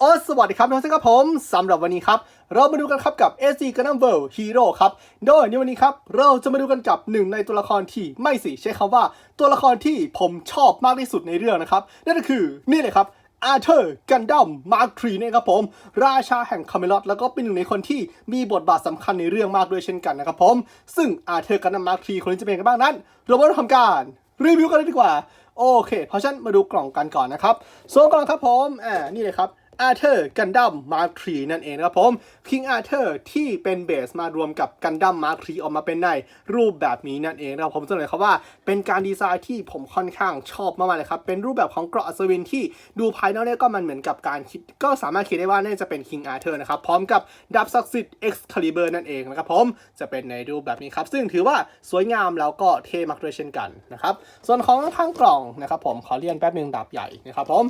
โอ้สวัสดีครับทุกท่านครับผมสำหรับวันนี้ครับ เรามาดูกันครับกับ SC Gundam World Hero ครับ โดยในวันนี้ครับ เราจะมาดูกันกับหนึ่งในตัวละครที่ไม่สิใช้คำว่า ตัวละครที่ผมชอบมากที่สุดในเรื่องนะครับ นั่นก็คือนี่เลยครับอาร์เธอร์กันดัมมาร์คทรีนี่ครับผม ราชาแห่งคาเมลอดแล้วก็เป็นหนึ่งในคนที่มีบทบาทสำคัญในเรื่องมากด้วยเช่นกันนะครับผม ซึ่งอาร์เธอร์กันดัมมาร์คทรีคนนี้จะเป็นกันบ้างนั้น เรามาทำการรีวิวกันเลยดีกว่า โอเค เพราะฉะนั้นมาดูกล่องกันก่อนนะครับส่วนกล่องครับผมอ่านี่เลยครับ อาร์เธอร์กันดั้มมาร์คทรีนั่นเองนะครับผมคิงอาร์เธอร์ที่เป็นเบสมารวมกับกันดั้มมาร์คทรีออกมาเป็นในรูปแบบนี้นั่นเองนะครับผมจะเลยครับว่าเป็นการดีไซน์ที่ผมค่อนข้างชอบมากๆเลยครับ เป็นรูปแบบของเกราะอัศวินที่ดูภายนอกเนี่ยก็มันเหมือนกับการคิดก็สามารถคิดได้ว่าน่าจะเป็นคิงอาร์เธอร์นะครับ พร้อมกับดาบศักดิ์สิทธิ์เอ็กซ์คาลิเบอร์นั่นเองนะครับผมจะเป็นในรูปแบบนี้ครับ ซึ่งถือว่าสวยงามแล้วก็เท่มากด้วยเช่นกันนะครับส่วนของข้างกล่องนะครับผมขอเรียนแป๊บหนึงดาบใหญ่นะครับผม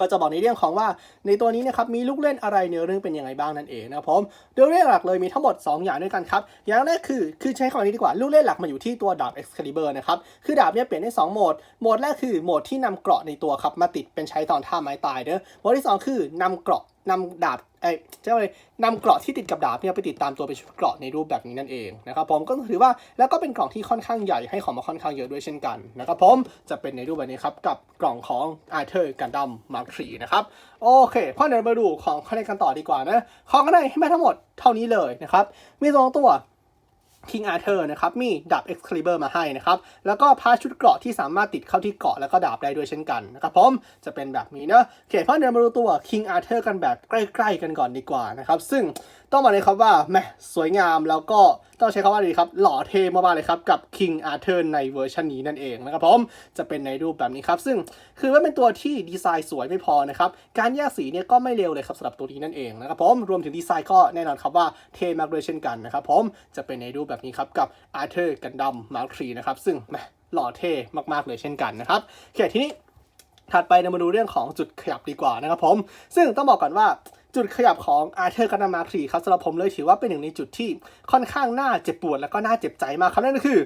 ก็จะบอกในเรื่องของว่าในตัวนี้นะครับมีลูกเล่นอะไรเนื้อเรื่องเป็นยังไงบ้างนั่นเองนะครับผมโดยเรื่องหลักเลยมีทั้งหมด 2 อย่างด้วยกันครับอย่างแรกคือคือใช้คำนี้ดีกว่าลูกเล่นหลักมาอยู่ที่ตัวดาบ Excalibur นะครับคือดาบเนี่ยเปลี่ยนได้2โหมดโหมดแรกคือโหมดที่นำเกราะในตัวครับมาติดเป็นใช้ตอนท่าไม้ตายเด้อโหมดที่ 2 คือนำเกราะนำดาบเอ้เจ้าเลยนำเกราะที่ติดกับดาบเนี่ยไปติดตามตัวเป็นเกราะในรูปแบบนี้นั่นเองนะครับผมก็ถือว่าแล้วก็เป็นกล่องที่ค่อนข้างใหญ่ให้ของมาค่อนข้างเยอะด้วยเช่นกันนะครับผมจะเป็นในรูปแบบนี้ครับกับกล่องของ Arthur Gundam Mark III นะครับโอเคพอเดี๋ยวมาดูของข้างในกันต่อดีกว่านะของข้างในให้มาทั้งหมดเท่านี้เลยนะครับมีสองตัว คิงอาร์เธอร์นะครับมีดาบเอ็กซ์คลิเบอร์มาให้นะครับแล้วก็พาชุดเกราะที่สามารถติดเข้าที่เกราะแล้วก็ดาบได้ด้วยเช่นกันนะครับผมจะเป็นแบบนี้เนะโอเคพอเดี๋ยวมาดูตัวคิงอาร์เธอร์กันแบบใกล้ ๆ กันก่อนดีกว่านะครับซึ่ง ต้องบอกเลยครับว่าแหมสวยงามแล้วก็ต้องใช้คำว่าดีครับ หล่อเท่มากๆเลยครับ กับ King Arthur ในเวอร์ชันนี้นั่นเองนะครับผมจะเป็นในรูปแบบนี้ครับ ซึ่งคือว่าเป็นตัวที่ดีไซน์สวยไม่พอนะครับ การแยกสีเนี่ยก็ไม่เร็วเลยครับสำหรับตัวนี้นั่นเองนะครับผมรวมถึงดีไซน์ก็แน่นอนครับว่าเท่มากด้วยเช่นกันนะครับผมจะเป็นในรูปแบบนี้ครับกับ Arthur Gundam Mark III นะครับซึ่งแหมหล่อเท่มากๆเลยเช่นกันนะครับโอเคทีนี้ถัดไปเรามาดูเรื่องของจุดขยับดีกว่านะครับผม ซึ่งต้องบอกก่อนว่า จุดขยับของอาร์เธอร์กันามาครีครับสำหรับผมเลยถือว่าเป็นหนึ่งในจุดที่ค่อนข้างน่าเจ็บปวดและก็น่าเจ็บใจมากครับนั่นก็คือ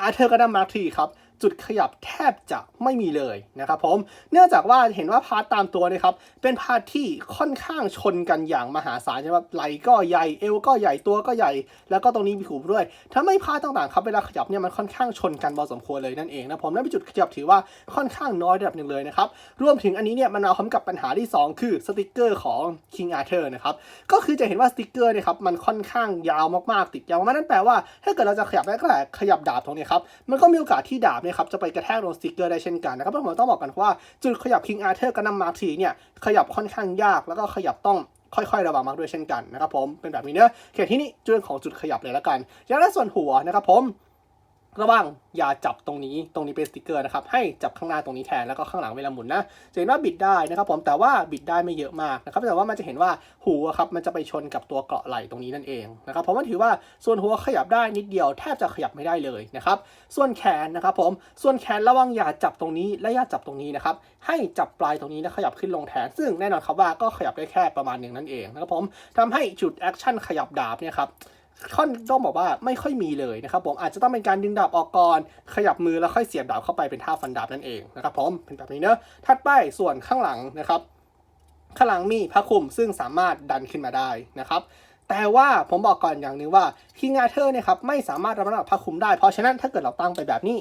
อาร์เธอร์กันนามาครีครับ จุดขยับแทบจะไม่มีเลยนะครับผม เนื่องจากว่าเห็นว่าพาร์ตตามตัวนี่ยครับ เป็นพาร์ทที่ค่อนข้างชนกันอย่างมหาศาลใช่ไหมไหลก็ใหญ่เอวก็ใหญ่ตัวก็ใหญ่ แล้วก็ตรงนี้มีหูด้วยถ้าไม่พาร์ตต่างๆครับเวลาขยับเนี่ยมันค่อนข้างชนกันพอสมควรเลยนั่นเองนะผมนั่นเป็นจุดขยับถือว่าค่อนข้างน้อยระดับหนึ่งเลยนะครับรวมถึงอันนี้เนี่ยมันเอาพร้อมกับปัญหาที่ 2 คือสติกเกอร์ของ King Arthur นะครับก็คือจะเห็นว่าสติกเกอร์เนี่ยครับมันค่อนข้างยาวมากๆติดยาวมากนั่นแปลว่า ถ้าเกิดเราจะขยับได้ก็ขยับดาบตรงนี้ครับมันก็มีโอกาสที่ดาบเนี่ยครับจะไปกระแทกโดนสติกเกอร์ได้เช่นกันนะครับเพราะผมต้องบอกกันว่าจุดขยับ King Arthur กับนำมาร์ทีเนี่ยขยับค่อนข้างยากแล้วก็ขยับต้องค่อยๆ ระวังมากด้วยเช่นกันนะครับผมเป็นแบบนี้เนอะโอเคที่นี่จุดของจุดขยับเลยแล้วกันยังแรกส่วนหัวนะครับผม ระวังอย่าจับตรงนี้ตรงนี้เป็นสติกเกอร์นะครับให้จับข้างหน้าตรงนี้แทนแล้วก็ข้างหลังเวลาหมุนนะจะเห็นว่าบิดได้นะครับผมแต่ว่าบิดได้ไม่เยอะมากนะครับแต่ว่ามันจะเห็นว่าหูอะครับมันจะไปชนกับตัวเกาะไหล่ตรงนี้นั่นเองนะครับผมว่าถือว่าส่วนหัวขยับได้นิดเดียวแทบจะขยับไม่ได้เลยนะครับส่วนแขนนะครับผมส่วนแขนระวังอย่าจับตรงนี้และอย่าจับตรงนี้นะครับให้จับปลายตรงนี้แล้วขยับขึ้นลงแทน ซึ่งแน่นอนครับว่าก็ขยับได้แค่ประมาณหนึ่งนั่นเองนะครับผมทำให้จุดแอคชั่นขยับดาบเนี่ยครับ ค่อนต้องบอกว่าไม่ค่อยมีเลยนะครับผมอาจจะต้องเป็นการดึงดาบออกก่อน ขยับมือแล้วค่อยเสียบดาบเข้าไปเป็นท่าฟันดาบนั่นเองนะครับผมเป็นแบบนี้เนอะถัดไปส่วนข้างหลังนะครับ ข้างหลังมีผ้าคลุมซึ่งสามารถดันขึ้นมาได้นะครับแต่ว่าผมบอกก่อนอย่างหนึ่งว่าคิงอาเธอร์เนี่ยครับไม่สามารถรับน้ำหนักผ้าคลุมได้ เพราะฉะนั้นถ้าเกิดเราตั้งไปแบบนี้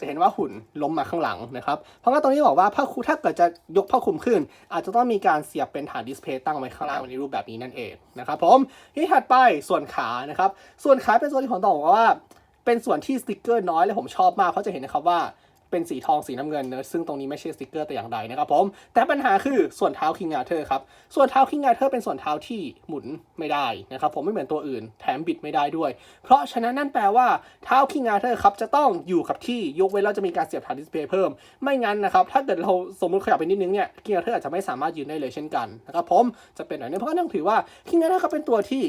จะเห็นว่าหุ่นล้มมาข้างหลังนะครับ เพราะงั้นตรงนี้บอกว่าผ้าคลุมถ้าเกิดจะยกผ้าคลุมขึ้น อาจจะต้องมีการเสียบเป็นฐานดิสเพย์ตั้งไว้ข้างล่างในรูปแบบนี้นั่นเองนะครับผมที่ถัดไปส่วนขานะครับส่วนขาเป็นส่วนที่ผมต้องบอกว่า เป็นส่วนที่สติกเกอร์น้อยและผมชอบมากเพราะจะเห็นนะครับว่า เป็นสีทองสีน้ำเงินเนอะซึ่งตรงนี้ไม่ใช่สติกเกอร์แต่อย่างใดนะครับผม แต่ปัญหาคือส่วนเท้าคิงอาเธอร์ครับ ส่วนเท้าคิงอาเธอร์เป็นส่วนเท้าที่หมุนไม่ได้นะครับผมไม่เหมือนตัวอื่น แถมบิดไม่ได้ด้วย เพราะฉะนั้นนั่นแปลว่าเท้าคิงอาเธอร์ครับจะต้องอยู่กับที่ยกเว้นเราจะมีการเสียบฐานดิสเพย์เพิ่ม ไม่งั้นนะครับถ้าเกิดเราสมมติขยับไปนิดนึงเนี่ยคิงอาเธอร์อาจจะไม่สามารถยืนได้เลยเช่นกันนะครับผมจะเป็นแบบนี้เพราะงั้นต้องถือว่าคิงอาเธอร์เขาเป็นตัวที่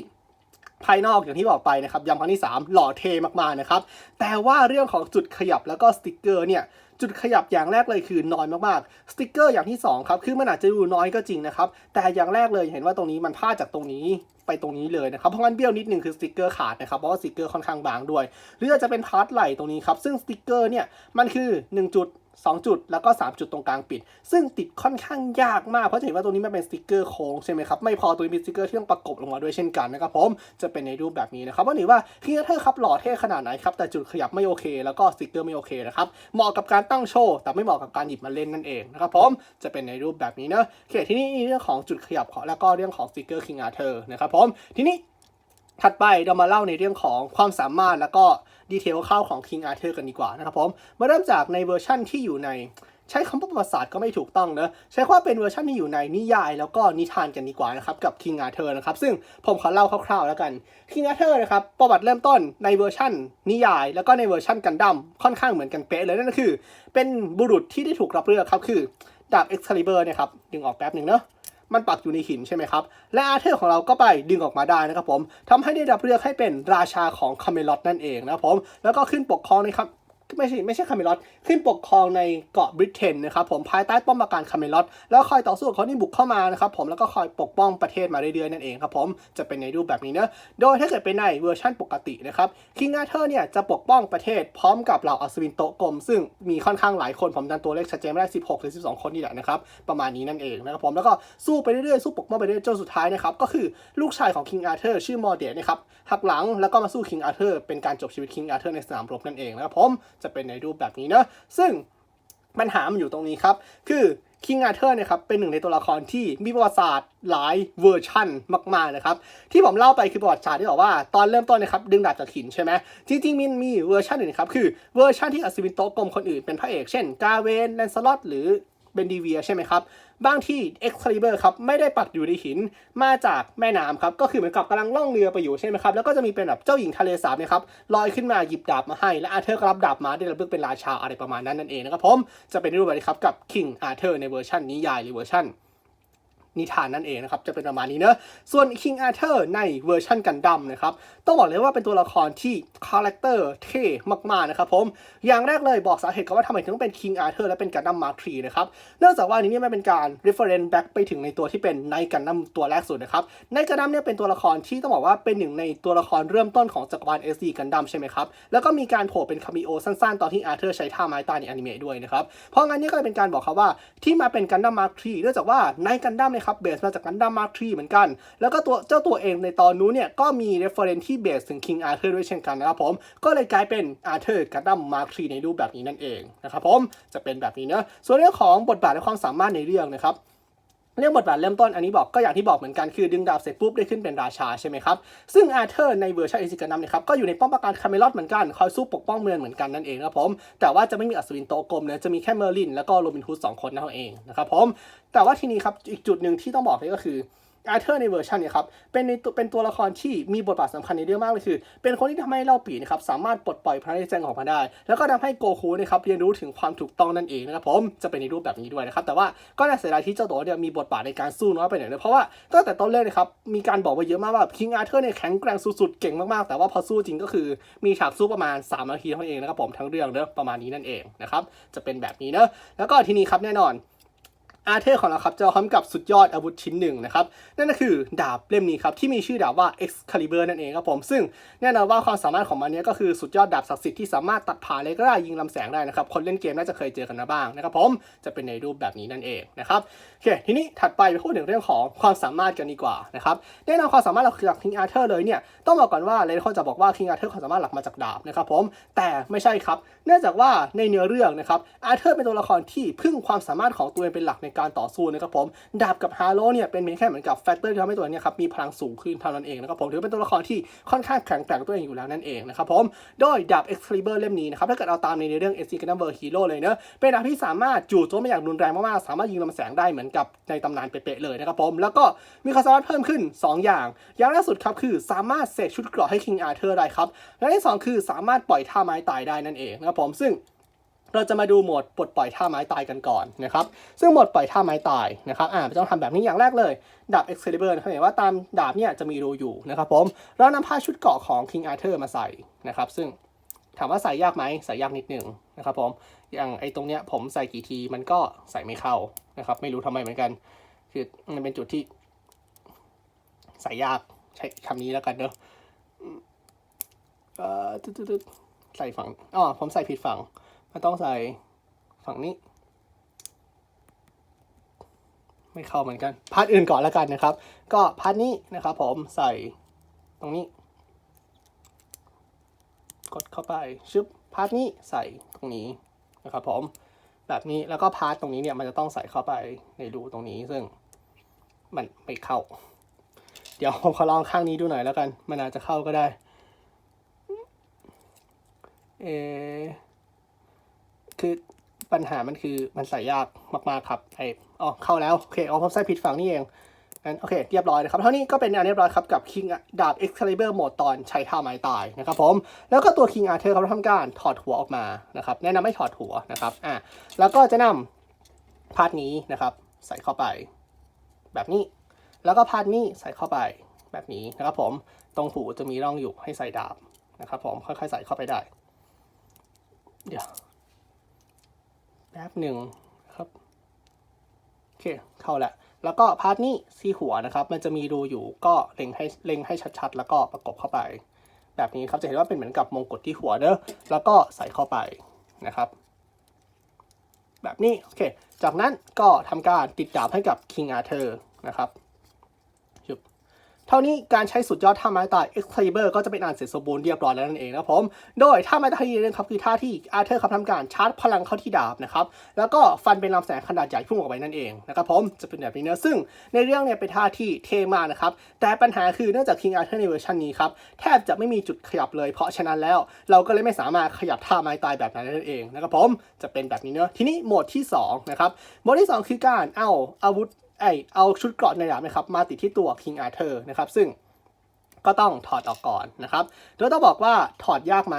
ภายนอกอย่างที่บอกไปนะครับย้ำครั้งที่ 3 หล่อเทมากๆนะครับ แต่ว่าเรื่องของจุดขยับแล้วก็สติกเกอร์เนี่ยจุดขยับอย่างแรกเลยคือน้อยมากๆ สติกเกอร์อย่างที่ 2 ครับ คือมันอาจจะดูน้อยก็จริงนะครับ แต่อย่างแรกเลยเห็นว่าตรงนี้มันพลาดจากตรงนี้ไปตรงนี้เลยนะครับ เพราะงั้นเบี้ยวนิดนึงคือสติกเกอร์ขาดนะครับ เพราะว่าสติกเกอร์ค่อนข้างบางด้วย หรืออาจจะเป็นพาร์ทไหล่ตรงนี้ครับ ซึ่งสติกเกอร์เนี่ยมันคือ 1 จุด 2 จุดแล้วก็ 3 จุดตรงกลางปิด ซึ่งติดค่อนข้างยากมาก เพราะเห็นว่าตรงนี้มันเป็นสติกเกอร์โค้งใช่ไหมครับ ไม่พอตัวนี้มีสติกเกอร์ที่ต้องประกบลงมาด้วยเช่นกันนะครับผมจะเป็นในรูปแบบนี้นะครับว่าหรือว่าคิงเทอร์ครับหล่อเท่ขนาดไหนครับ แต่จุดขยับไม่โอเค แล้วก็สติกเกอร์ไม่โอเคนะครับเหมาะกับการตั้งโชว์แต่ไม่เหมาะกับการหยิบมาเล่นนั่นเองนะครับผมจะเป็นในรูปแบบนี้เนอะโอเคทีนี้เรื่องของจุดขยับแล้วก็เรื่องของสติกเกอร์คิงอาเธอร์นะครับผมทีนี้ ถัดไปเรามาเล่าในเรื่องของความสามารถแล้วก็ดีเทลเข้าของ King Arthur กันดีกว่านะครับผม มาเริ่มจากในเวอร์ชั่นที่อยู่ใน ใช้คำว่าประวัติศาสตร์ก็ไม่ถูกต้องนะใช้ว่าเป็นเวอร์ชันที่อยู่ในนิยาย แล้วก็นิทานกันดีกว่านะครับกับ King Arthur นะครับซึ่งผมขอเล่าคร่าวๆแล้วกัน King Arthur นะครับประวัติเริ่มต้นในเวอร์ชันนิยาย แล้วก็ในเวอร์ชันกันดั้มค่อนข้างเหมือนกันเป๊ะเลยนั่นก็คือ เป็นบุรุษที่ได้ถูกรับเลือกครับคือดาบ Excalibur เนะครับดึงออกแป๊บหนึ่งเนาะ มันปักอยู่ในหินใช่ไหมครับ และอาเธอร์ของเราก็ไปดึงออกมาได้นะครับผมทำให้ได้รับเลือกให้เป็นราชาของคาเมลอตนั่นเองนะครับผม แล้วก็ขึ้นปกครองในครับ ไม่ใช่ไม่ใช่คาเมลอตขึ้นปกครองในเกาะบริเตนนะครับผมภายใต้ป้อมปราการคาเมลอตแล้วคอยต่อสู้กับคนที่บุกเข้ามานะครับผมแล้วก็คอยปกป้องประเทศมาเรื่อยๆนั่นเองครับผมจะเป็นในรูปแบบนี้เนอะโดยถ้าเกิดเป็นในเวอร์ชันปกตินะครับคิงอาเธอร์เนี่ยจะปกป้องประเทศพร้อมกับเหล่าอัศวินโตกลม ซึ่งมีค่อนข้างหลายคนผมจำตัวเลขชัดเจนไม่ได้ 16 หรือ 12 คนนี่แหละนะครับประมาณนี้นั่นเองนะครับผมแล้วก็สู้ไปเรื่อยๆสู้ปกป้องไปเรื่อยๆจนสุดท้ายนะครับก็คือลูกชายของคิงอาเธอร์ชื่อมอร์เดนะครับหักหลังแล้วก็มาสู้คิงอาเธอร์เป็นการจบชีวิตคิงอาเธอร์ในสนามรบนั่นเองนะครับผมจะเป็นในรูปแบบนี้เนอะซึ่งปัญหามันอยู่ตรงนี้ครับ คือคิงอาเธอร์เนี่ยครับเป็นหนึ่งในตัวละครที่มีประวัติศาสตร์หลายเวอร์ชั่นมากๆนะครับ ที่ผมเล่าไปคือประวัติศาสตร์ที่บอกว่าตอนเริ่มต้นนะครับดึงดาบจากหินใช่ไหมจริงๆมันมีเวอร์ชันอื่นครับคือเวอร์ชันที่อัศวินโตกลมคนอื่นเป็นพระเอกเช่นกาเวนแลนสลอตหรือ เบนดีเวียใช่ไหมครับบางที่เอ็กซ์ลิเบอร์ครับไม่ได้ปักอยู่ในหินมาจากแม่น้ำครับก็คือเหมือนกับกำลังล่องเรือไปอยู่ใช่ไหมครับแล้วก็จะมีเป็นแบบเจ้าหญิงทะเลสาบเนี่ยครับลอยขึ้นมาหยิบดาบมาให้ และอาเธอร์ก็รับดาบมาได้รับเลือกเป็นราชาอะไรประมาณนั้นนั่นเองนะครับผมจะเป็นรูปแบบนี้ครับกับคิงอาเธอร์ในเวอร์ชันนิยายหรือเวอร์ชัน นิทานนั่นเองนะครับ จะเป็นประมาณนี้เนอะส่วน King Arthur ในเวอร์ชันกันดั้มนะครับ ต้องบอกเลยว่าเป็นตัวละครที่คาแรคเตอร์เท่มากๆนะครับผม อย่างแรกเลยบอกสาเหตุกันว่าทำไมถึงต้องเป็น King Arthur และเป็นกันดั้มมาร์คทีนะครับ เนื่องจากว่านี้เนี่ยมันเป็นการ reference back ไปถึงในตัวที่เป็นในกันดั้มตัวแรกสุดนะครับ ในกันดั้มเนี่ยเป็นตัวละครที่ต้องบอกว่าเป็นหนึ่งในตัวละครเริ่มต้นของจักรวาล SD กันดั้มใช่ไหมครับ แล้วก็มีการโผล่เป็นคามิโอสั้นๆ ตอนที่อาร์เธอร์ใช้ท่าไม้ตายในอนิเมะด้วยนะครับ เพราะงั้นนี่ก็เลยเป็นการบอกครับว่าที่มาเป็นกันดั้มมาร์คทีเนื่องจากว่าในกันดั้มเนี่ครับเบสมาจากกันดั้มมาร์คทีเหมือนกัน แล้วก็ตัวเจ้าตัวเองในตอนนู้นเนี่ยก็มีเร ference ที่เบสถึงคิงอาร์เธอร์ด้วยเช่นกันนะครับผมก็เลยกลายเป็นอาเธอร์กันดั้มมาร์คทีในรูปแบบนี้นั่นเองนะครับผมจะเป็นแบบนี้เนอะส่วนเรื่องของบทบาทและความสามารถในเรื่องนะครับ เรื่องบทบาทเริ่มต้นอันนี้บอกก็อย่างที่บอกเหมือนกันคือดึงดาบเสร็จปุ๊บได้ขึ้นเป็นราชาใช่ไหมครับ ซึ่งอาเธอร์ในเวอร์ชันเอซิกานัมเนี่ยครับก็อยู่ในป้อมปราการคาเมลอดเหมือนกัน คอยสู้ปกป้องเมืองเหมือนกันนั่นเองนะครับผม แต่ว่าจะไม่มีอัศวินโตกลมเนี่ยจะมีแค่เมอร์ลินแล้วก็โรบินฮูดสองคนนั่นเองนะครับผมแต่ว่าทีนี้ครับอีกจุดหนึ่งที่ต้องบอกเลยก็คือ อาเธอร์ในเวอร์ชันเนี่ยครับเป็นในตัวเป็นตัวละครที่มีบทบาทสำคัญในเรื่องมากเลยคือ เป็นคนที่ทำให้เล่าปีนะครับสามารถปลดปล่อยพระในแจงออกมาได้ แล้วก็ทำให้โกคูนะครับเรียนรู้ถึงความถูกต้องนั่นเองนะครับผมจะเป็นในรูปแบบนี้ด้วยนะครับแต่ว่าก็น่าเสียดายที่เจ้าตัวเนี่ยมีบทบาทในการสู้น้อยไปหน่อยเลยเพราะว่าตั้งแต่ต้นเรื่องนะครับมีการบอกไว้เยอะมากว่าคิงอาเธอร์เนี่ยแข็งแกร่งสุดๆเก่งมากๆแต่ว่าพอสู้จริงก็คือมีฉากสู้ประมาณ3นาทีเท่านั้นเองนะครับผมทั้งเรื่องเนอะประมาณนี้นั่นเองนะครับจะเป็นแบบนี้เนอะแล้วก็ทีนี้ครับแน่นอน อาเธอร์ของเราครับจะพร้อมกับสุดยอดอาวุธชิ้นหนึ่งนะครับ นั่นก็คือดาบเล่มนี้ครับที่มีชื่อดาบว่า Excalibur นั่นเองครับผม ซึ่งแน่นอนว่าความสามารถของมันเนี้ยก็คือสุดยอดดาบศักดิ์สิทธิ์ที่สามารถตัดผ่านเลยก็ได้ยิงลำแสงได้นะครับ คนเล่นเกมน่าจะเคยเจอกันมาบ้างนะครับผมจะเป็นในรูปแบบนี้นั่นเองนะครับโอเคทีนี้ถัดไปไปพูดถึงเรื่องของความสามารถกันดีกว่านะครับแน่นอนความสามารถเราจาก King Arthur เลยเนี่ยต้องบอกก่อนว่าหลายคนจะบอกว่า King Arthur ความสามารถหลักมาจากดาบนะครับผมแต่ไม่ใช่ครับ เนื่องจากว่าในเนื้อเรื่องนะครับอาเธอร์เป็นตัวละครที่พึ่งความสามารถของตัวเองเป็นหลักในการต่อสู้นะครับผมดาบกับฮาโลเนี่ยเป็นเพียงแค่เหมือนกับแฟกเตอร์ที่ทำให้ตัวเนี้ครับมีพลังสูงขึ้นเท่านั้นเองนะครับผมถือเป็นตัวละครที่ค่อนข้างแข็งแกร่งตัวเองอยู่แล้วนั่นเองนะครับผมโดยดาบ Excalibur เล่มนี้นะครับถ้าเกิดเอาตามในเรื่อง s c g u n n e r Hero เลยเนอะเป็นดาบที่สามารถจู่โจมได้อย่างรุนแรงมากๆสามารถยิงลำแสงได้เหมือนกับในตำนานเป๊ะๆเลยนะครับผมแล้วก็มีความสามารถเพิ่มขึ้น 2 อย่าง อย่างแรกสุดครับคือสามารถเสกชุดเกราะให้ King Arthur ได้ครับและที่สองคือสามารถปล่อยท่าไม้ตายได้นั่นเองนะครับผมซึ่ง เราจะมาดูโหมดปลดปล่อยท่าไม้ตายกันก่อนนะครับ ซึ่งโหมดปล่อยท่าไม้ตายนะครับ อ่าจะต้องทำแบบนี้อย่างแรกเลยดาบ Excalibur นะครับเห็นว่าตามดาบเนี่ยจะมีรูอยู่นะครับผมเรานำผ้าชุดเกาะของ King Arthur มาใส่นะครับ ซึ่งถามว่าใส่ยากไหมใส่ยากนิดหนึ่งนะครับผม อย่างไอ้ตรงเนี้ยผมใส่กี่ทีมันก็ใส่ไม่เข้านะครับ ไม่รู้ทำไมเหมือนกัน คือมันเป็นจุดที่ ใส่ยากใช้คำนี้แล้วกันเนอะอืมเอ่อตึ๊ดๆๆใส่ฝั่งอ๋อผมใส่ผิดฝั่ง มันต้องใส่ฝั่งนี้ ไม่เข้าเหมือนกันพาร์ทอื่นก่อนแล้วกันนะครับ ก็พาร์ทนี้นะครับผมใส่ตรงนี้ กดเข้าไปชึบพาร์ทนี้ใส่ตรงนี้นะครับผมแบบนี้แล้วก็พาร์ทตรงนี้เนี่ยมันจะต้องใส่เข้าไปในรูตรงนี้ซึ่งมันไม่เข้า เดี๋ยวผมขอลองข้างนี้ดูหน่อยแล้วกัน มันอาจจะเข้าก็ได้ เออ คือปัญหามันคือมันใส่ยากมากๆครับไออ๋อเข้าแล้วโอเคอ๋อผมใส่ผิดฝั่งนี่เองงั้นโอเคเรียบร้อยนะครับเท่านี้ก็เป็นอันเรียบร้อยครับกับ King ดาบ Excalibur โหมดตอนใช้ท่าไม้ตายนะครับผมแล้วก็ตัว King Arthur เขาทำการถอดหัวออกมานะครับแนะนำให้ถอดหัวนะครับอะแล้วก็จะนำพาร์ทนี้นะครับใส่เข้าไป แบบนี้ แล้วก็พาร์ทนี้ใส่เข้าไปแบบนี้นะครับผมตรงหูจะมีร่องอยู่ให้ใส่ดาบนะครับผมค่อยๆใส่เข้าไปได้เดี๋ยว แป๊บหนึ่งครับ โอเค เข้าแล้วแล้วก็พาร์ทนี้ที่หัวนะครับ มันจะมีรูอยู่ก็เล็งให้เล็งให้ชัดๆ แล้วก็ประกบเข้าไป แบบนี้ครับจะเห็นว่าเป็นเหมือนกับมงกุฎที่หัวเนอะแล้วก็ใส่เข้าไปนะครับ แบบนี้ โอเค จากนั้นก็ทำการติดดาบให้กับ King Arthur นะครับ เท่านี้การใช้สุดยอดท่าไม้ตาย Excalibur ก็จะเป็นอันเสร็จสมบูรณ์เรียบร้อยแล้วนั่นเองนะครับผม โดยท่าไม้ตายที่นี้นะครับคือท่าที่ Arthur ครับทำการชาร์จพลังเข้าที่ดาบนะครับ แล้วก็ฟันเป็นลำแสงขนาดใหญ่พุ่งออกไปนั่นเองนะครับผม จะเป็นแบบนี้เนอะซึ่งในเรื่องเนี่ยเป็นท่าที่เท่มากนะครับ แต่ปัญหาคือเนื่องจาก King Arthur ในเวอร์ชันนี้ครับแทบจะไม่มีจุดขยับเลย เพราะฉะนั้นแล้วเราก็เลยไม่สามารถขยับท่าไม้ตายแบบนั้นได้นั่นเองนะครับผม จะเป็นแบบนี้เนอะทีนี้โหมดที่สองนะครับ โหมดที่สองคือการเอาอาวุธ ไอเอาชุดเกราะในดาบนะครับมาติดที่ตัว King Arthur นะครับซึ่งก็ต้องถอดออกก่อนนะครับโดยต้องบอกว่าถอดยากไหม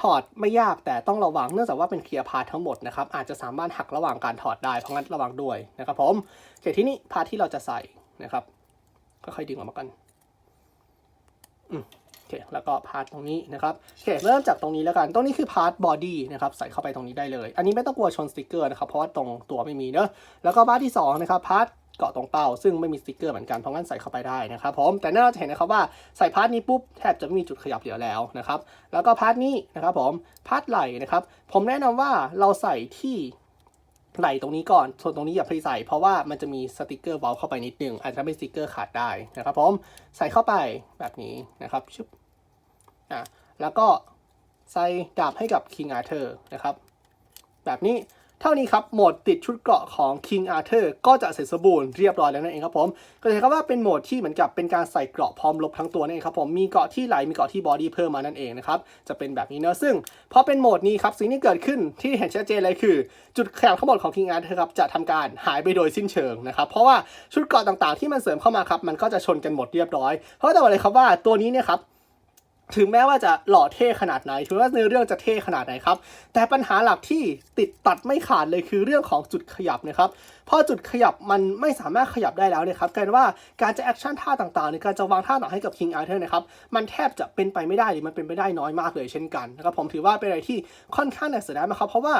ถอดไม่ยากแต่ต้องระวังเนื่องจากว่าเป็นเคลียร์พาทั้งหมดนะครับอาจจะสามารถหักระหว่างการถอดได้เพราะงั้นระวังด้วยนะครับผมโอเคที่นี้พาที่เราจะใส่นะครับก็ค่อยดึงออกมากันอืมโอเคแล้วก็พาทตรงนี้นะครับโอเคเริ่มจากตรงนี้แล้วกันตรงนี้คือพาร์ทบอดี้นะครับใส่เข้าไปตรงนี้ได้เลย อันนี้ไม่ต้องกลัวชนสติกเกอร์นะครับเพราะว่าตรงตัวไม่มีเนอะแล้วก็พาร์ทที่สองนะครับพาร์ท เกาะตรงเป้า ซึ่งไม่มีสติกเกอร์เหมือนกันเพราะงั้นใส่เข้าไปได้นะครับผมแต่น่าจะเห็นนะครับว่าใส่พาร์ทนี้ปุ๊บแทบจะไม่มีจุดขยับเหลือแล้วนะครับแล้วก็พาร์ทนี้นะครับผมพาร์ทไหล่นะครับผมแนะนำว่าเราใส่ที่ไหลตรงนี้ก่อน ส่วนตรงนี้อย่าไปใส่ เพราะว่ามันจะมีสติกเกอร์เบลเข้าไปนิดนึง อาจจะไม่สติกเกอร์ขาดได้นะครับผม ใส่เข้าไปแบบนี้นะครับชุบอะแล้วก็ใส่ดาบให้กับ King Arthur นะครับ แบบนี้ เท่านี้ครับโหมดติดชุดเกราะของ King Arthur ก็จะเสร็จสมบูรณ์เรียบร้อยแล้วนั่นเองครับผม ก็จะเห็นครับว่าเป็นโหมดที่เหมือนกับเป็นการใส่เกราะพร้อมลบทั้งตัวนั่นเองครับผมมีเกราะที่ไหลมีเกราะที่บอดี้เพิ่มมานั่นเองนะครับจะเป็นแบบนี้เนอะซึ่งพอเป็นโหมดนี้ครับสิ่งที่เกิดขึ้นที่เห็นชัดเจนเลยคือ จุดแข็งทั้งหมดของ King Arthur ครับจะทำการหายไปโดยสิ้นเชิงนะครับเพราะว่าชุดเกราะต่างๆ ที่มันเสริมเข้ามาครับมันก็จะชนกันหมดเรียบร้อยเพราะแต่ว่าเลยครับว่าตัวนี้เนี่ยครับ ถึงแม้ว่าจะหล่อเท่ขนาดไหน ถึงแม้ว่าเนื้อเรื่องจะเท่ขนาดไหนครับ แต่ปัญหาหลักที่ติดตัดไม่ขาดเลยคือเรื่องของจุดขยับนะครับพอจุดขยับมันไม่สามารถขยับได้แล้วเนี่ยครับกลายเป็นว่าการจะแอคชั่นท่าต่างๆหรือการจะวางท่าต่างให้กับ King Arthur นะครับ มันแทบจะเป็นไปไม่ได้หรือมันเป็นไปได้น้อยมากเลยเช่นกันนะครับ ผมถือว่าเป็นอะไรที่ค่อนข้างนักเสียดายมากครับ เพราะว่า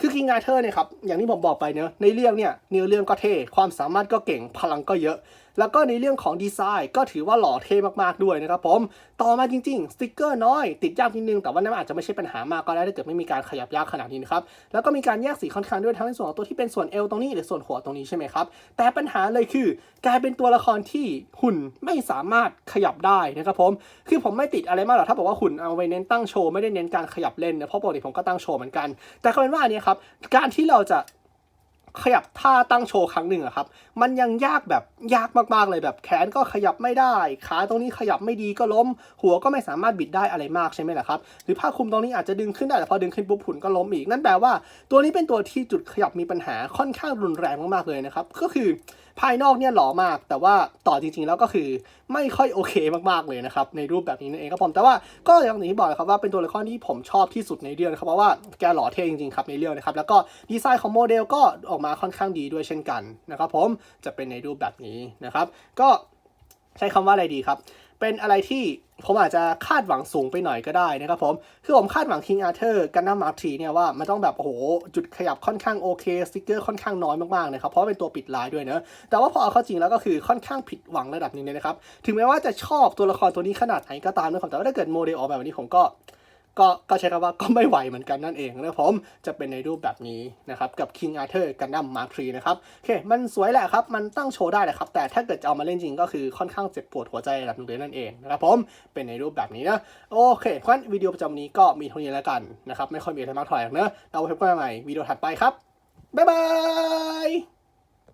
คือ King Arthur เนี่ยครับอย่างที่ผมบอกไปเนอะในเรื่องเนี่ยเนื้อเรื่องก็เท่ความสามารถก็เก่งพลังก็เยอะ แล้วก็ในเรื่องของดีไซน์ก็ถือว่าหล่อเท่มากๆด้วยนะครับผมต่อมาจริง ๆสติกเกอร์น้อยติดยากนิดนึงแต่ว่านั่นอาจจะไม่ใช่ปัญหามากก็ได้ถ้าเกิดไม่มีการขยับยากขนาดนี้นะครับแล้วก็มีการแยกสีค่อนข้างด้วยทั้งในส่วนของตัวที่เป็นส่วนเอวตรงนี้หรือส่วนหัวตรงนี้ใช่ไหมครับแต่ปัญหาเลยคือกลายเป็นตัวละครที่หุ่นไม่สามารถขยับได้นะครับผมคือผมไม่ติดอะไรมากหรอกถ้าบอกว่าหุ่นเอาไว้เน้นตั้งโชว์ไม่ได้เน้นการขยับเล่นนะเพราะปกติผมก็ตั้งโชว์เหมือนกัน แต่ก็เป็นว่าเนี้ยครับการที่เราจะ ขยับท่าตั้งโชว์ครั้งหนึ่งอะครับ มันยังยากแบบยากมากๆเลยแบบแขนก็ขยับไม่ได้ ขาตรงนี้ขยับไม่ดีก็ล้ม หัวก็ไม่สามารถบิดได้อะไรมากใช่ไหมล่ะครับ หรือผ้าคลุมตรงนี้อาจจะดึงขึ้นได้แต่พอดึงขึ้นปุ๊บหุ่นก็ล้มอีก นั่นแปลว่า ตัวนี้เป็นตัวที่จุดขยับมีปัญหาค่อนข้างรุนแรงมากๆเลยนะครับ ก็คือ ภายนอกเนี่ยหล่อมาก แต่ว่าต่อจริง ๆ แล้วก็คือไม่ค่อยโอเคมากๆเลยนะครับในรูปแบบนี้นั่นเองครับผมแต่ว่าก็อย่างที่บอกนะครับว่าเป็นตัวละครที่ผมชอบที่สุดในเรื่องนะครับเพราะว่าแกหล่อเท่จริงๆครับในเรื่องนะครับแล้วก็ดีไซน์ของโมเดลก็ออกมาค่อนข้างดีด้วยเช่นกันนะครับผมจะเป็นในรูปแบบนี้นะครับ ก็ใช้คำว่าอะไรดีครับ เป็นอะไรที่ ผมอาจจะคาดหวังสูงไปหน่อยก็ได้นะครับผม คือผมคาดหวัง King Arthur กันนัมมาร์ทีเนี่ยว่ามันต้องแบบโอ้โห จุดขยับค่อนข้างโอเคสติกเกอร์ค่อนข้างน้อยมากๆนะครับ เพราะเป็นตัวปิดลายด้วยเนอะแต่ว่าพอเอาเข้าจริงแล้วก็คือค่อนข้างผิดหวังระดับหนึงเลยนะครับ ถึงแม้ว่าจะชอบตัวละครตัวนี้ขนาดไหนก็ตามนะครับแต่ว่าถ้าเกิดโมเดลออกแบบนี้ผมก็ ก็ก็ใช้คำว่าก็ไม่ไหวเหมือนกันนั่นเองนะครับผมจะเป็นในรูปแบบนี้นะครับกับ King Arthur Gundam Mark III นะครับโอเคมันสวยแหละครับมันตั้งโชว์ได้แหละครับแต่ถ้าเกิดจะเอามาเล่นจริงก็คือค่อนข้างเจ็บปวดหัวใจระดับนึงเลยนั่นเองนะครับผมเป็นในรูปแบบนี้นะโอเคเพราะฉะนั้นวิดีโอประจำวันนี้ก็มีเท่านี้แล้วกันนะครับไม่ค่อยมีอะไรมากเท่าไหร่หรอกเนอะเราพบกันใหม่วิดีโอถัดไปครับบ๊ายบาย